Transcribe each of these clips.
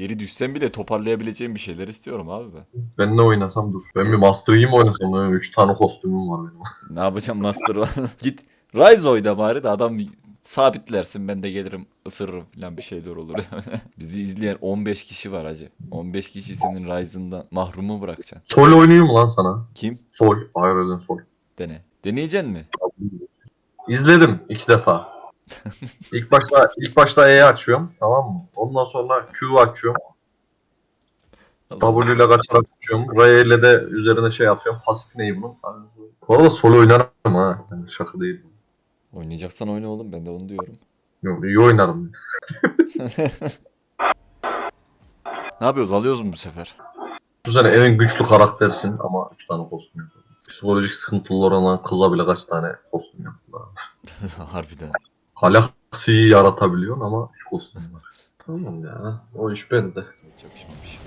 Geri düşsem bile toparlayabileceğim bir şeyler istiyorum abi ben. Ben ne oynasam dur. Ben bir Master Yi mi oynasam? Benim 3 tane kostümüm var benim. Ne yapacağım Master var. Git Rise oyda bari de adam sabitlersin ben de gelirim ısırırım falan bir şeyler olur. Bizi izleyen 15 kişi var hacı. 15 kişi senin Rise'ından mahrumu bırakacaksın. Sol oynayayım mı lan sana? Kim? Sol. Iron Sol. Dene. Deneyeceksin mi? İzledim iki defa. ilk başta ilk başta E'yi açıyorum tamam mı? Ondan sonra Q açıyorum. W ile kaçarak açıyorum. R ile de üzerine şey yapıyorum. Pasif neyi bunun? Bu arada solo oynarım ha. Yani şaka değil. Oynayacaksan oyna oğlum ben de onu diyorum. Yok iyi oynarım. Ne yapıyoruz alıyoruz mu bu sefer? Bu sene en güçlü karaktersin ama 3 tane kostüm yapıyor. Psikolojik sıkıntıları olan kıza bile kaç tane kostüm yaptılar. Harbiden. Galaksiyi yaratabiliyorsun ama 3 kostüm var. Tamam ya. O iş bende. Hiç.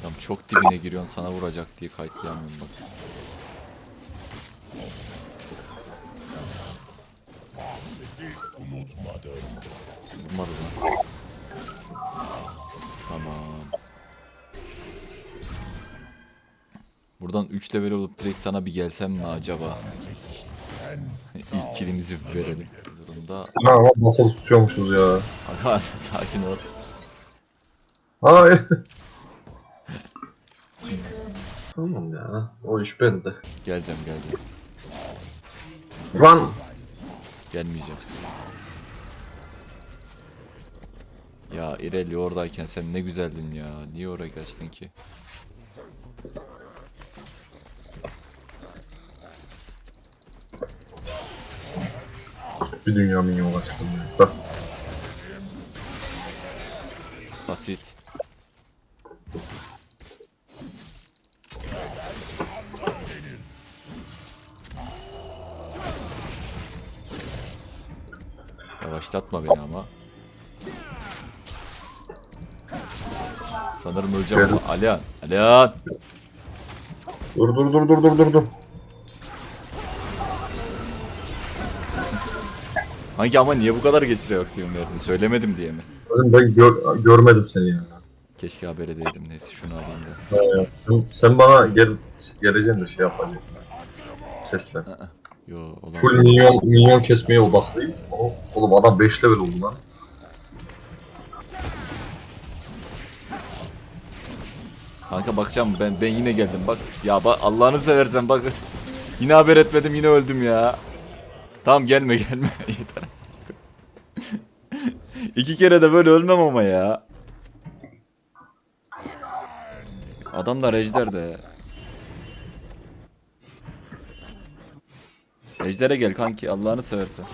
Adam çok dibine giriyorsun sana vuracak diye kayıtlayamıyorum bak. Vurmadı lan. Tamam. Buradan 3 level olup direkt sana bir gelsem mi acaba? İlk kilimizi verelim. Durumda. Ama basılı tutuyormuşuz ya. Aga sakin ol. Ay. tamam ya. O iş bende. Geleceğim geleceğim. Run. Gelmeyeceğim. Ya İreli oradayken sen ne güzeldin ya. Niye oraya kaçtın ki? Bir dünya minyon açtım. Bak. Basit. Yavaşlatma beni ama. Sanırım öleceğim ama. Alihan. Alihan. Dur dur dur dur dur dur dur. Hangi ama niye bu kadar geç reaksiyon verdin? Söylemedim diye mi? Oğlum Ben gör- görmedim seni ya. Keşke haber edeydim. Neyse şunu alayım da. Ha. Sen, sen bana gel geleceksin de şey yapacaksın. Sesle. Yo olan. Full minyon, minyon kesmeye odaklıyım. O- Oğlum adam 5 level oldu lan. Kanka bakacağım ben ben yine geldim bak. Ya bak Allah'ını seversen bak. yine haber etmedim yine öldüm ya. Tamam gelme gelme yeter. İki kere de böyle ölmem ama ya. Adamlar ejder de. Ejder'e gel kanki Allah'ını seversen.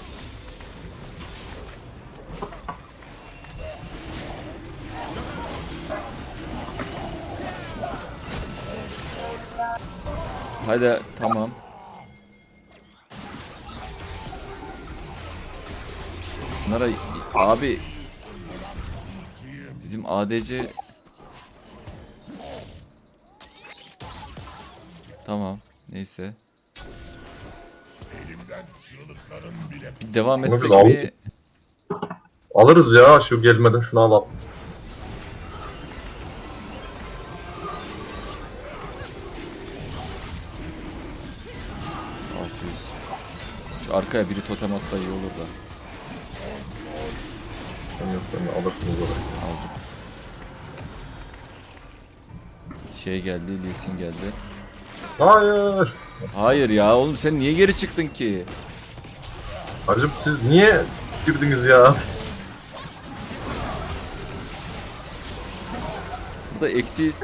Hadi tamam. Şunlara abi bizim ADC Tamam neyse. Bir devam etsek mi? Alırız ya şu gelmeden şunu alalım. Şu arkaya biri totem atsa iyi olur da. Sen yok sen alırsınız orayı. Aldım. Şey geldi, Lee Sin geldi. Hayır. Hayır ya oğlum sen niye geri çıktın ki? Hacım siz niye girdiniz ya? Burada eksiyiz.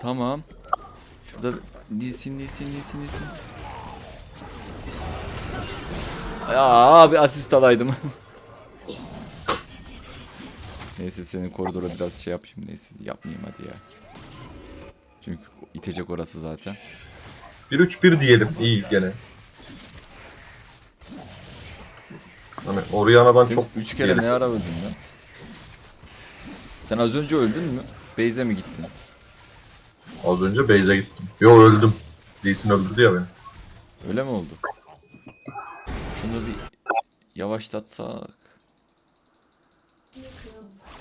Tamam. Şurada Lisin Lisin Lisin Lisin. Ya abi asist alaydım. Neyse senin koridora biraz şey yapayım neyse yapmayayım hadi ya. Çünkü itecek orası zaten. 1-3-1 diyelim. İyi gene. Hani Orianna'dan Sen çok üç kere geri- ne ara öldün lan? Sen az önce öldün mü? Base'e mi gittin? Az önce base'e gittim. Yo öldüm. Lee Sin öldürdü ya beni. Öyle mi oldu? Şunu bir yavaşlatsak.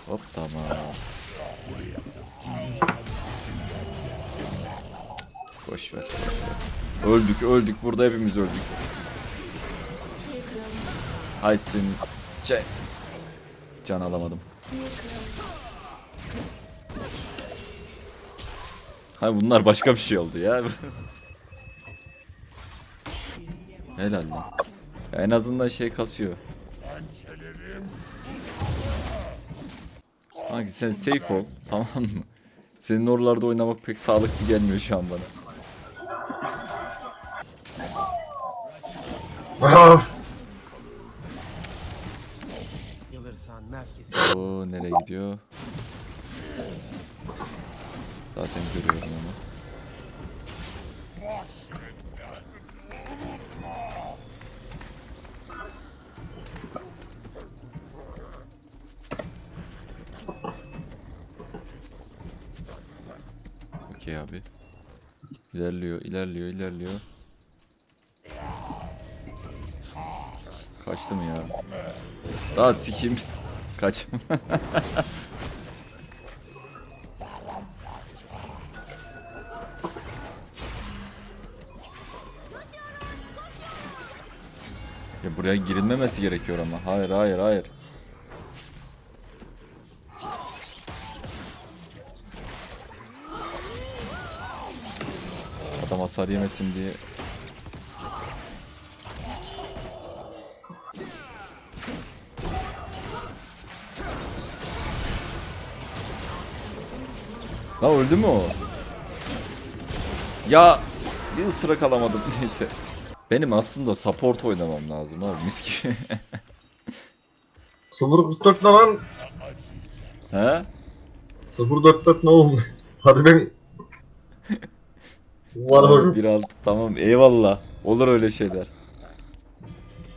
Hop tamam. Boş ver, boş ver. Öldük, öldük. Burada hepimiz öldük. Hay sen şey. Can alamadım. Hay bunlar başka bir şey oldu ya. Helal lan. Ya en azından şey kasıyor. Hangi sen safe ol tamam mı? Senin oralarda oynamak pek sağlıklı gelmiyor şu an bana. Of! Yılırsan merkezi. O nereye gidiyor? Zaten görüyorum onu. Okey abi. İlerliyor, ilerliyor, ilerliyor. Kaçtı mı ya? Daha sikim. Kaç. ya buraya girilmemesi gerekiyor ama. Hayır, hayır, hayır. Adam hasar yemesin diye. La öldü mü o? Ya bir ısırak alamadım neyse. Benim aslında support oynamam lazım abi mis gibi. 044 ne lan? He? 044 ne oğlum? Hadi ben... Var Bir altı tamam eyvallah. Olur öyle şeyler.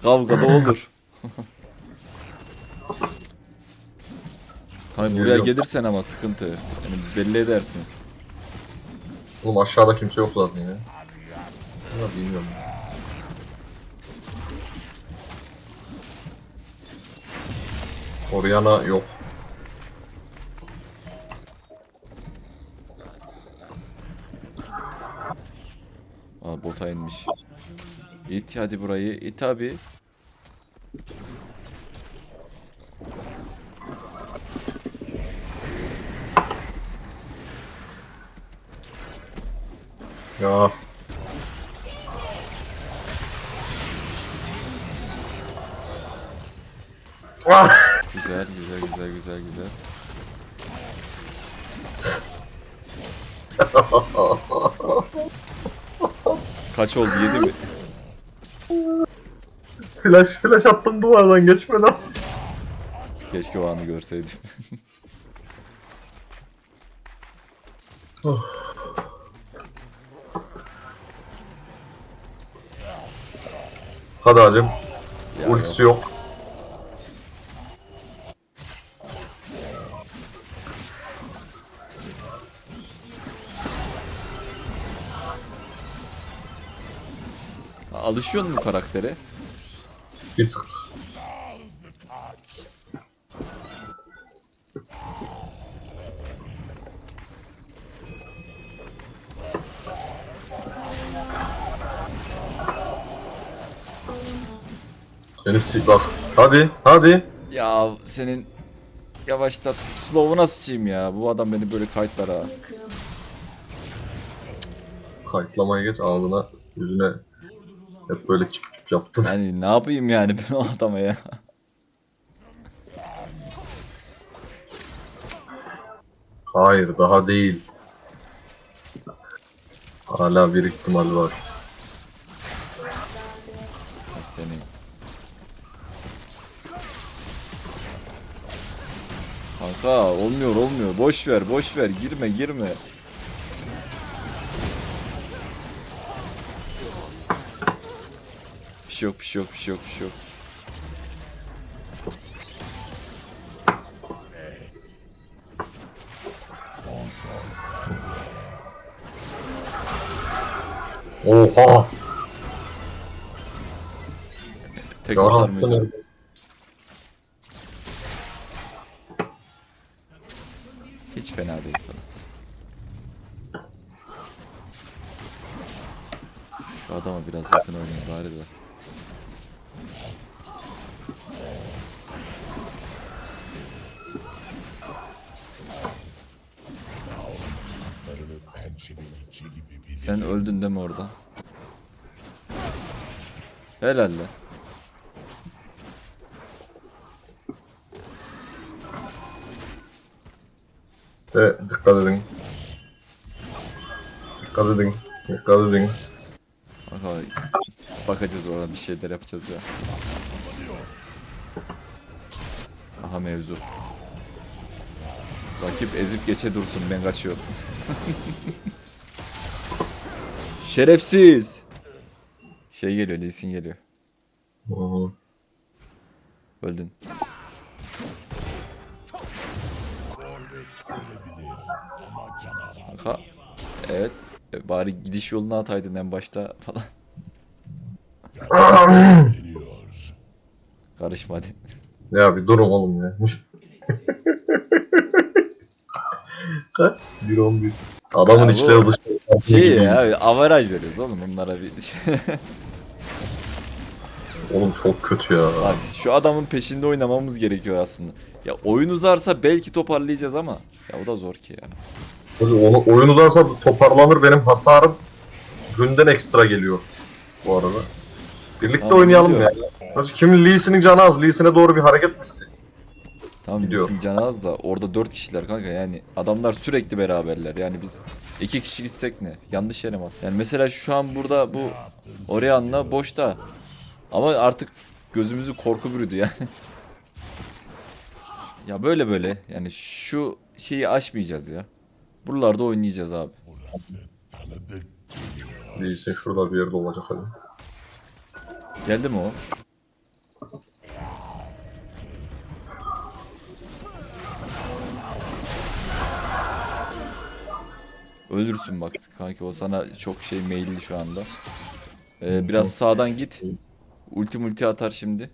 Kavgada olur. Hani buraya Geliyorum. gelirsen ama sıkıntı. Yani belli edersin. Oğlum aşağıda kimse yok zaten ya. Ya bilmiyorum. Oriana yok. Aa bota inmiş. İt hadi burayı. it abi. Güzel güzel. Kaç oldu yedi mi? flash flash attım duvardan geçmeden. Keşke o anı görseydim. Hadi hacım. Ya Ultisi yok. yok. Alışıyor mu karaktere? Bir tık. Seni si bak. Hadi, hadi. Ya senin yavaşlat slow'una sıçayım ya. Bu adam beni böyle kayıtlar ha. Kayıtlamaya geç ağzına, yüzüne hep böyle çıp çıp yaptın. Yani ne yapayım yani ben o adama ya. Hayır, daha değil. Hala bir ihtimal var. Seni. Kanka olmuyor olmuyor. Boş ver boş ver. Girme girme. Bir şey yok, bir şey yok, bir şey yok, bir şey yok. Oha. Tek hasar mıydı? Hiç fena değil falan. Şu adama biraz yakın oynayayım bari de. Helal lan. Ve dikkat edin. Dikkat edin. Dikkat edin. Aha, bakacağız orada bir şeyler yapacağız ya. Aha mevzu. Rakip ezip geçe dursun ben kaçıyorum. Şerefsiz. Şey geliyor, Lee Sin geliyor. Hı. Öldün. Aha. Evet. E, bari gidiş yolunu ataydın en başta falan. Karışma hadi. Ya bir durun oğlum ya. Kaç? 1-11. Adamın Ya bu- içleri dışları. Şey ya avaraj veriyoruz oğlum bunlara bir. Oğlum çok kötü ya. Bak şu adamın peşinde oynamamız gerekiyor aslında. Ya oyun uzarsa belki toparlayacağız ama ya o da zor ki ya. Onu, oyun uzarsa toparlanır benim hasarım günden ekstra geliyor bu arada. Birlikte Tamam, oynayalım ya. biliyorum. Hacı Kim Lee Sin'in canı az. Lee Sin'e doğru bir hareket misin? Tamam Gidiyor. bizim canı az da orada 4 kişiler kanka yani adamlar sürekli beraberler yani biz iki kişi gitsek ne yanlış yere mi at- Yani mesela şu an burada bu Orianna boşta ama artık gözümüzü korku bürüdü yani. ya böyle böyle yani şu şeyi aşmayacağız ya. Buralarda oynayacağız abi. Sin şurada bir yerde olacak hadi. Geldi mi o? Ölürsün bak kanki o sana çok şey meyilli şu anda. Ee, biraz sağdan git. Ulti multi atar şimdi.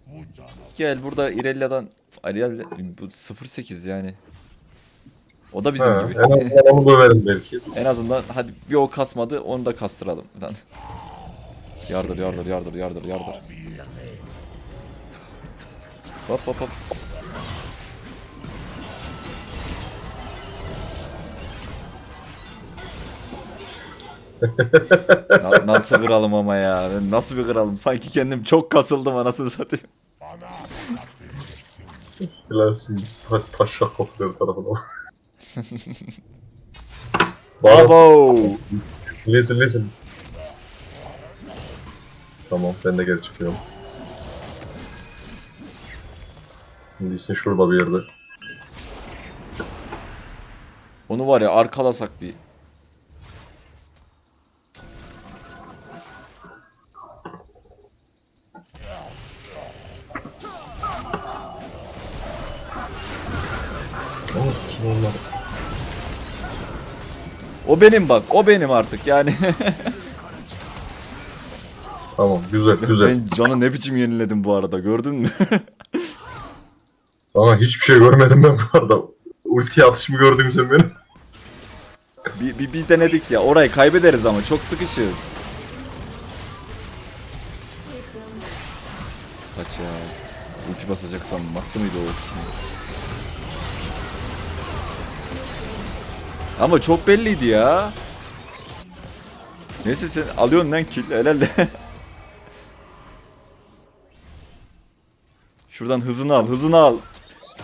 Gel burada Irelia'dan Ariel bu 08 yani. O da bizim gibi. en azından onu döverim belki. En azından hadi bir o kasmadı onu da kastıralım. Lan. Yardır yardır yardır yardır yardır. Hop hop hop. Na- nasıl kıralım ama ya? Nasıl bir kıralım? Sanki kendim çok kasıldım anasını satayım. Bilensin. Taş, taşak kokuyor tarafına. Baba. Listen listen. Tamam ben de geri çıkıyorum. Listen şurada bir yerde. Onu var ya arkalasak bir. Sikim. O benim bak. O benim artık yani. Tamam güzel güzel. ben canı ne biçim yeniledim bu arada gördün mü? Ama hiçbir şey görmedim ben bu arada. Ulti atışımı gördün sen benim. bir, bir, bir denedik ya. Orayı kaybederiz ama çok sıkışığız. Kaç ya. Ulti basacak sandım. Baktı mıydı o ultisini? Ama çok belliydi ya. Neyse sen alıyorsun lan kill herhalde. Şuradan hızını al, hızını al.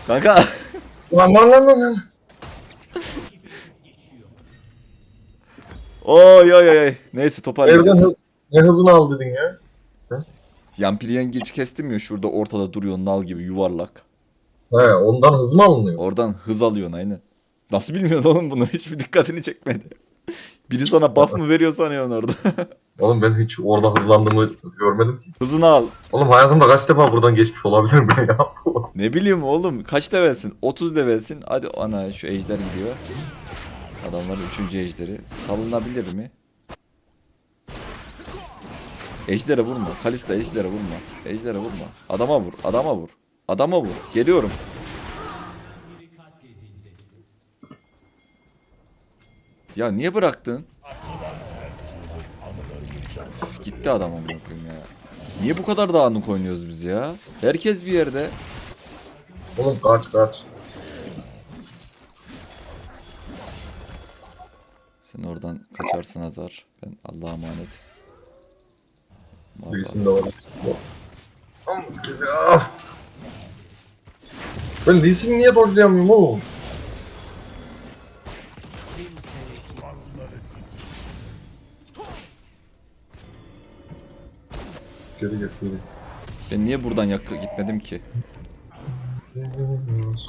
Kanka. Lan lan lan lan. Oy oy oy. Neyse Evden toparlayacağız. hız. Ne hızını al dedin ya? Yampir yengeç kestim ya şurada ortada duruyor nal gibi yuvarlak. He ondan hız mı alınıyor? Oradan hız alıyorsun aynen. Nasıl bilmiyorsun oğlum bunu? Hiçbir dikkatini çekmedi. Biri sana buff mı veriyor sanıyorsun orada. Oğlum ben hiç orada hızlandığımı görmedim ki. Hızını al. Oğlum hayatımda kaç defa buradan geçmiş olabilirim ben ya? Ne bileyim oğlum kaç levelsin? 30 levelsin. Hadi ana şu ejder gidiyor. Adamların 3. ejderi. Salınabilir mi? Ejder'e vurma. Kalista Ejder'e vurma. Ejder'e vurma. Adama vur. Adama vur. Adama vur. Geliyorum. Ya niye bıraktın? Üf, Gitti adam amına koyayım ya. Niye bu kadar dağınık oynuyoruz biz ya? Herkes bir yerde. Oğlum kaç kaç. Sen oradan kaçarsın Azar. Ben Allah'a emanet. Var. birisinde var. Yalnız gibi af. Ben Lee Sin'i niye dojlayamıyorum oğlum? Geri git geri. Ben niye buradan yak gitmedim ki?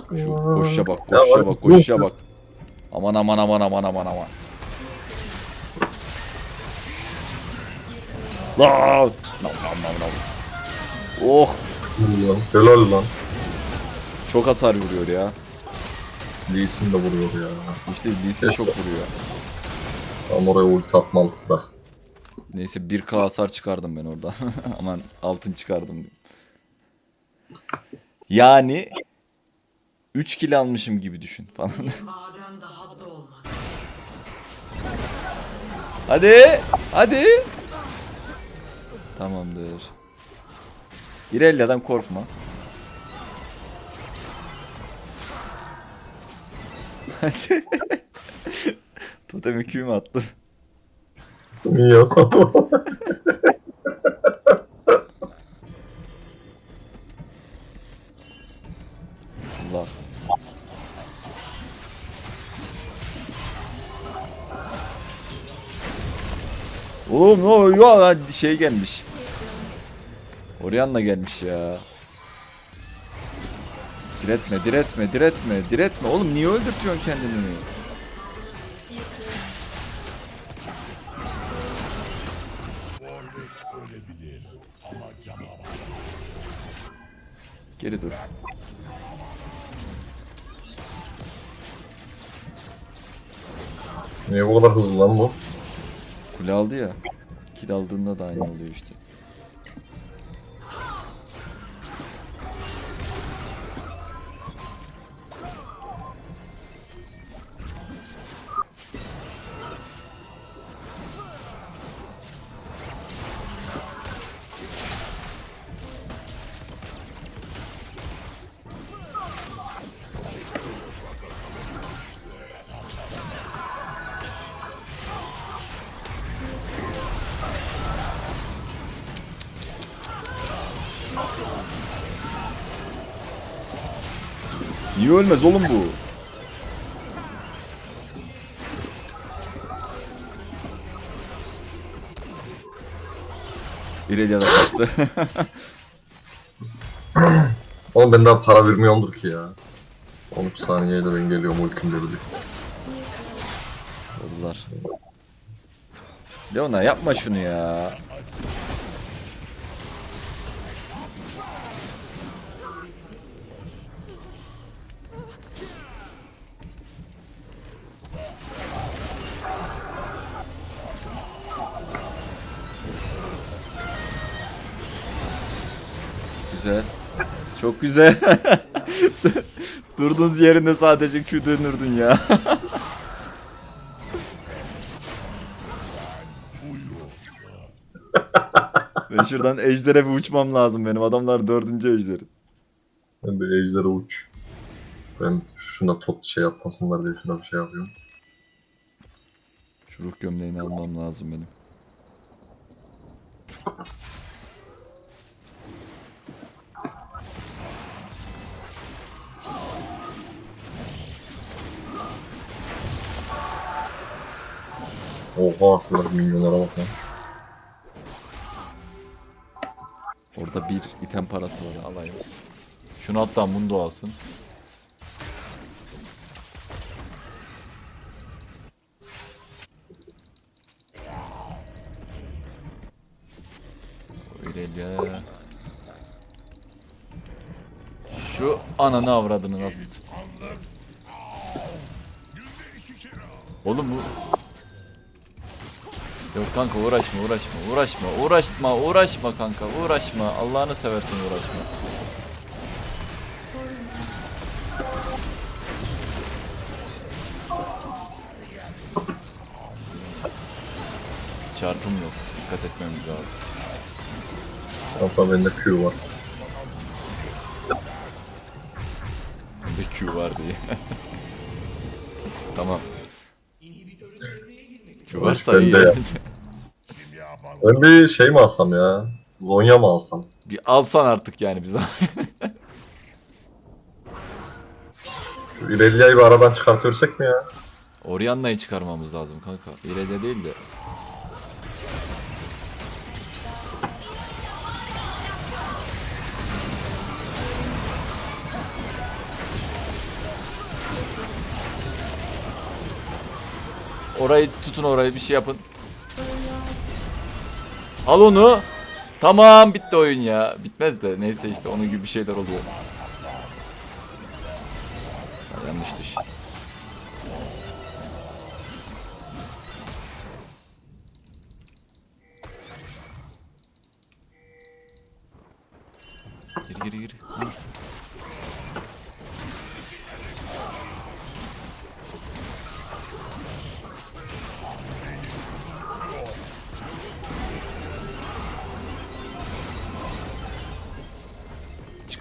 Şu Şu koşuşa bak, koşuşa bak, koşuşa bak. Aman aman aman aman aman aman. Lan! Nam nam nam nam. Oh! Lan, Helal lan. Çok hasar vuruyor ya. Lee Sin de vuruyor ya. İşte Lee çok vuruyor. Tam oraya ulti atmalık da. Neyse 1k hasar çıkardım ben orada. Aman altın çıkardım. Yani 3 kill almışım gibi düşün falan. Hadi. Hadi. Tamamdır. İrelia'dan korkma. Hadi. Totemi Q mu attın? Niye yazalım? Allah. Oğlum ne oluyor? Ya şey gelmiş. Orianna gelmiş ya. Diretme, diretme, diretme, diretme. Oğlum niye öldürtüyorsun kendini? Geri dur. Niye bu kadar hızlı lan bu? Kule aldı ya. Kill aldığında da aynı oluyor işte. Niye ölmez oğlum bu? İrelia da kastı. Oğlum ben daha para vermiyorumdur ki ya. 13 saniyeyle ben geliyorum ultimle birlikte. Oldular. Leona yapma şunu ya. Güzel. Durduğunuz yerinde sadece Q dönürdün ya. Ben şuradan ejdere bir uçmam lazım benim. Adamlar dördüncü ejderi. Ben de ejderha uç. Ben şuna tot şey yapmasınlar diye şuna bir şey yapıyorum. Şu ruh gömleğini almam lazım benim. Oha şurada milyonlara bak lan. Orada bir item parası var alayım. Şunu hatta Mundo alsın. Öyle Şu ananı avradını nasıl? Oğlum bu Yok kanka uğraşma uğraşma uğraşma uğraşma uğraşma kanka uğraşma Allah'ını seversin uğraşma. Çarpım yok. Dikkat etmemiz lazım. Hatta bende Q var. Bir Q var diye. varsa iyi. ya. Ben bir şey mi alsam ya? Zonya mı alsam? bir alsan artık yani bize. Şu İrelia'yı bir aradan çıkartırsak mı ya? Orianna'yı çıkarmamız lazım kanka. İleride değil de. Orayı tutun orayı bir şey yapın. Al onu. Tamam bitti oyun ya. Bitmez de neyse işte onun gibi bir şeyler oluyor. Yanlış düş. Gir gir gir. Gir.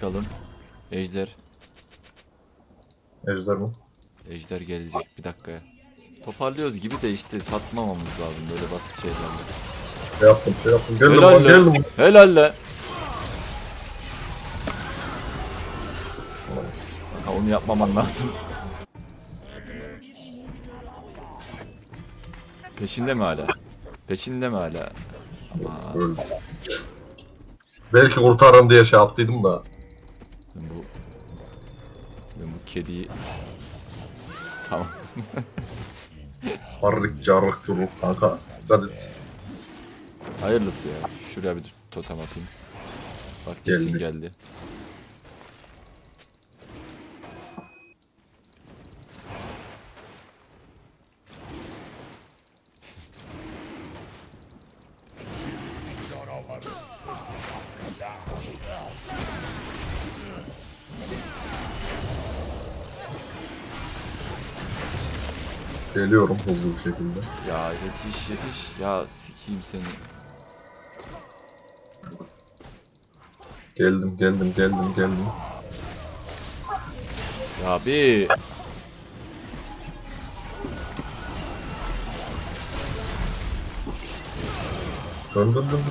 Çıkalım. Ejder. Ejder mi? Ejder gelecek bir dakikaya. Toparlıyoruz gibi de işte satmamamız lazım böyle basit şeylerle. Şey yaptım şey yaptım. Geldim Helal lan lan. geldim. Helal lan. Ha, onu yapmaman lazım. Peşinde mi hala? Peşinde mi hala? Ama Öldüm. Belki kurtarırım diye şey yaptıydım da. Ben bu kediyi tamam. Harrik carrik durur kanka. Dikkat et. Hayırlısı ya. Şuraya bir totem atayım. Bak kesin Geldi. geldi. Geliyorum hızlı bir şekilde. Ya yetiş yetiş. Ya sikeyim seni. Geldim geldim geldim geldim. Ya bir Dön dön dön dön.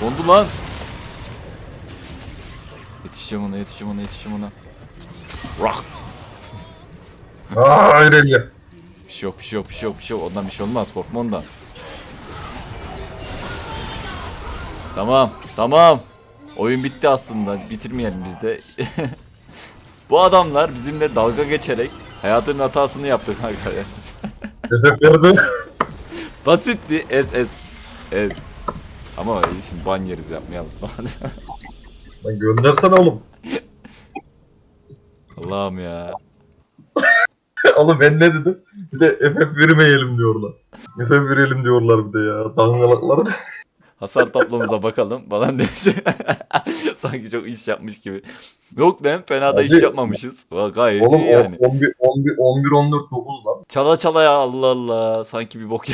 dondu lan. Yetişeceğim ona yetişeceğim ona yetişeceğim ona. Rock. Aaa İrelia. Bir şey yok bir şey yok bir şey yok bir şey yok. Ondan bir şey olmaz korkma ondan. Tamam tamam. Oyun bitti aslında. Bitirmeyelim biz de. Bu adamlar bizimle dalga geçerek hayatının hatasını yaptı kanka. Hedef verdi. Basitti. Ez ez. Ez. Ama şimdi ban yeriz yapmayalım. Lan göndersene oğlum. Allah'ım ya. oğlum ben ne dedim? Bir de FF vermeyelim diyorlar. FF verelim diyorlar bir de ya. Dangalaklar da. Hasar tablomuza bakalım falan demiş. Sanki çok iş yapmış gibi. Yok lan fena da iş yapmamışız. Gayet Oğlum iyi yani. 11, 11, 11, 14, 9 lan. Çala çala ya Allah Allah. Sanki bir bok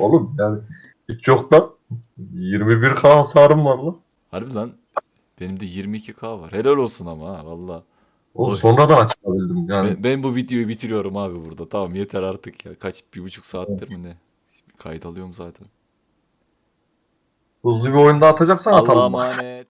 Oğlum yani hiç yok lan. 21k hasarım var lan. Harbi lan. Benim de 22k var. Helal olsun ama ha valla. Oğlum Oy. sonradan açabildim yani. Ben, ben bu videoyu bitiriyorum abi burada. Tamam yeter artık ya. Kaç bir buçuk saattir mi ne? Kayıt alıyorum zaten. Hızlı bir oyunda atacaksan Allah'a atalım. emanet.